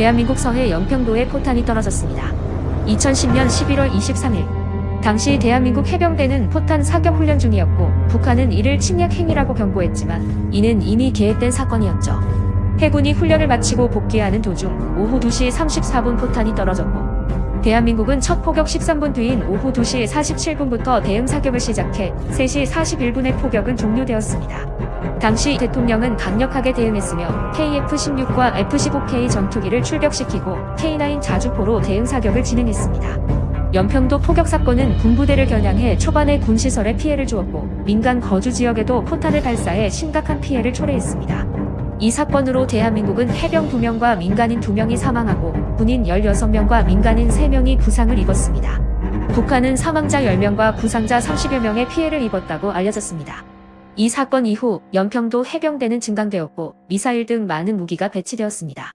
대한민국 서해 연평도에 포탄이 떨어졌습니다. 2010년 11월 23일 당시 대한민국 해병대는 포탄 사격 훈련 중이었고 북한은 이를 침략 행위라고 경고했지만 이는 이미 계획된 사건이었죠. 해군이 훈련을 마치고 복귀하는 도중 오후 2시 34분 포탄이 떨어졌고 대한민국은 첫 포격 13분 뒤인 오후 2시 47분부터 대응 사격을 시작해 3시 41분에 포격은 종료되었습니다. 당시 대통령은 강력하게 대응했으며 KF-16과 F-15K 전투기를 출격시키고 K9 자주포로 대응 사격을 진행했습니다. 연평도 포격 사건은 군부대를 겨냥해 초반에 군시설에 피해를 주었고 민간 거주 지역에도 포탄을 발사해 심각한 피해를 초래했습니다. 이 사건으로 대한민국은 해병 2명과 민간인 2명이 사망하고 군인 16명과 민간인 3명이 부상을 입었습니다. 북한은 사망자 10명과 부상자 30여 명의 피해를 입었다고 알려졌습니다. 이 사건 이후 연평도 해병대는 증강되었고 미사일 등 많은 무기가 배치되었습니다.